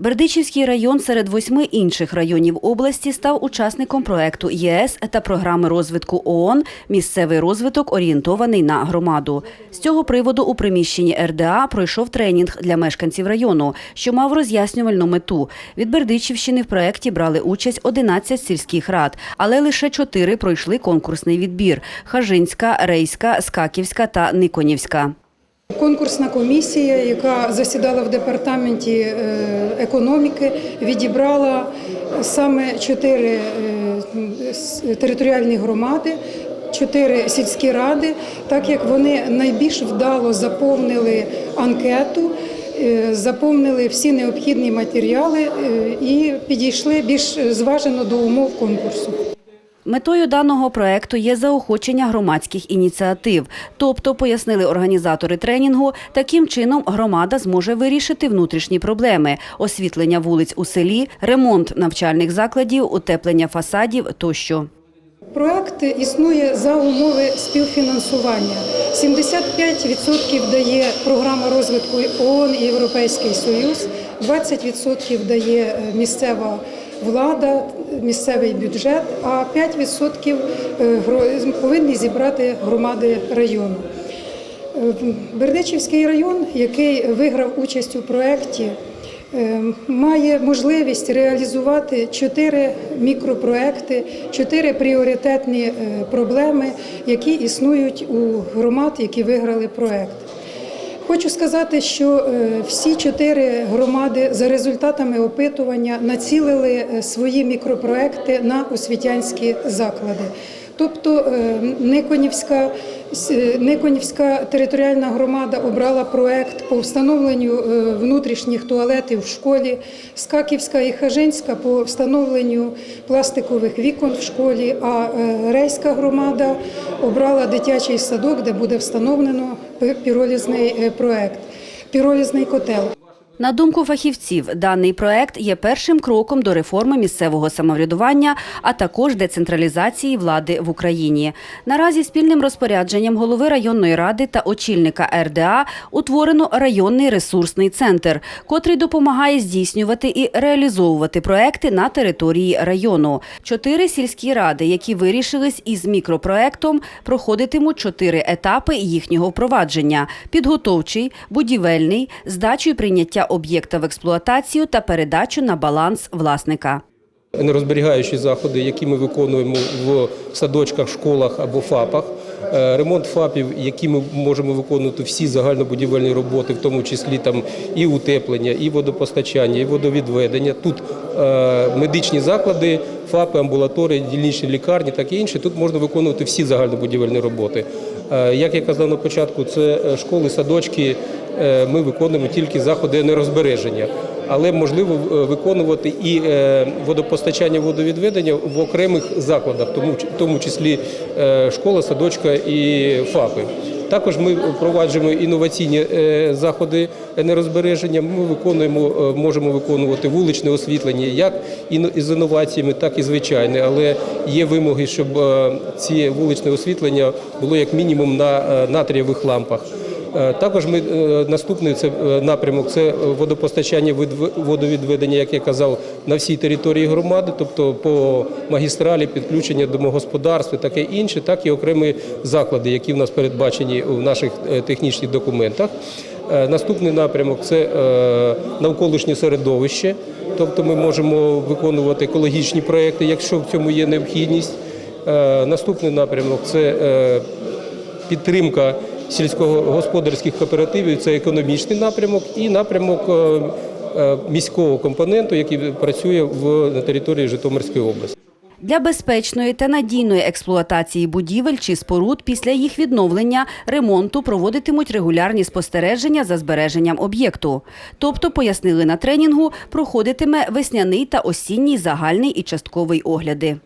Бердичівський район серед восьми інших районів області став учасником проекту ЄС та програми розвитку ООН Місцевий розвиток орієнтований на громаду. З цього приводу у приміщенні РДА пройшов тренінг для мешканців району, що мав роз'яснювальну мету. Від Бердичівщини в проекті брали участь 11 сільських рад, але лише чотири пройшли конкурсний відбір: Хажинська, Рейська, Скаківська та Никонівська. Конкурсна комісія, яка засідала в департаменті е, економіки, відібрала саме чотири е, територіальні громади, чотири сільські ради, так як вони найбільш вдало заповнили анкету. е, Заповнили всі необхідні матеріали і підійшли більш зважено до умов конкурсу. Метою даного проекту є заохочення громадських ініціатив. Тобто, пояснили організатори тренінгу, таким чином громада зможе вирішити внутрішні проблеми: освітлення вулиць у селі, ремонт навчальних закладів, утеплення фасадів тощо. Проект існує за умови співфінансування. 75% дає програма розвитку ООН і Європейський Союз, 20% дає е, місцева влада, місцевий бюджет, а 5% е, повинні зібрати громади району. Е, Бердичівський район, який виграв участь у проєкті, е, має можливість реалізувати чотири мікропроекти, чотири пріоритетні проблеми, які існують у громад, які виграли проєкт. Хочу сказати, що е, всі чотири громади за результатами опитування націлили е, свої мікропроекти на освітянські заклади. Тобто е, Никонівська, е, Никонівська територіальна громада обрала проект по встановленню е, внутрішніх туалетів в школі, Скаківська і Хажинська по встановленню пластикових вікон в школі, а Рейська громада обрала дитячий садок, де буде встановлено піролізний проект, піролізний котел. На думку фахівців, даний проект є першим кроком до реформи місцевого самоврядування, а також децентралізації влади в Україні. Наразі спільним розпорядженням голови районної ради та очільника РДА утворено районний ресурсний центр, котрий допомагає здійснювати і реалізовувати проекти на території району. Чотири сільські ради, які вирішились із мікропроектом, проходитимуть чотири етапи їхнього впровадження: підготовчий, будівельний, здачу і прийняття об'єкта в експлуатацію та передачу на баланс власника. енергозберігаючі заходи, які ми виконуємо в садочках, школах або ФАПах. Е, Ремонт ФАПів, які ми можемо виконувати всі загальнобудівельні роботи, в тому числі там і утеплення, і водопостачання, і водовідведення. Тут е, медичні заклади, ФАПи, амбулаторії, дільничні лікарні, так і інше. Тут можна виконувати всі загальнобудівельні роботи. Е, Як я казав на початку, це е, школи, садочки. е, Ми виконуємо тільки заходи енергозбереження але можливо е, виконувати і е, водопостачання, водовідведення в окремих закладах, тому в тому числі е, школа, садочка і ФАПи. Також ми впроваджуємо інноваційні заходи енергозбереження. Ми виконуємо, можемо виконувати вуличне освітлення як із інноваціями, так і звичайне. Але є вимоги, щоб ці вуличне освітлення було як мінімум на натрієвих лампах. Е, Також ми е, наступний це е, напрямок це водопостачання водовідведення, як я казав, на всій території громади, тобто по магістралі, підключення домогосподарств таке інше, так і окремі заклади, які в нас передбачені в наших технічних документах. Наступний напрямок це навколишнє середовище, тобто ми можемо виконувати екологічні проекти, якщо в цьому є необхідність. Наступний напрямок це підтримка сільськогосподарських кооперативів це економічний напрямок і напрямок е, е, міського компоненту, який працює в на території Житомирської області. Для безпечної та надійної експлуатації будівель чи споруд після їх відновлення, ремонту проводитимуть регулярні спостереження за збереженням об'єкту. Тобто, пояснили на тренінгу, проходитиме весняний та осінній загальний і частковий огляди.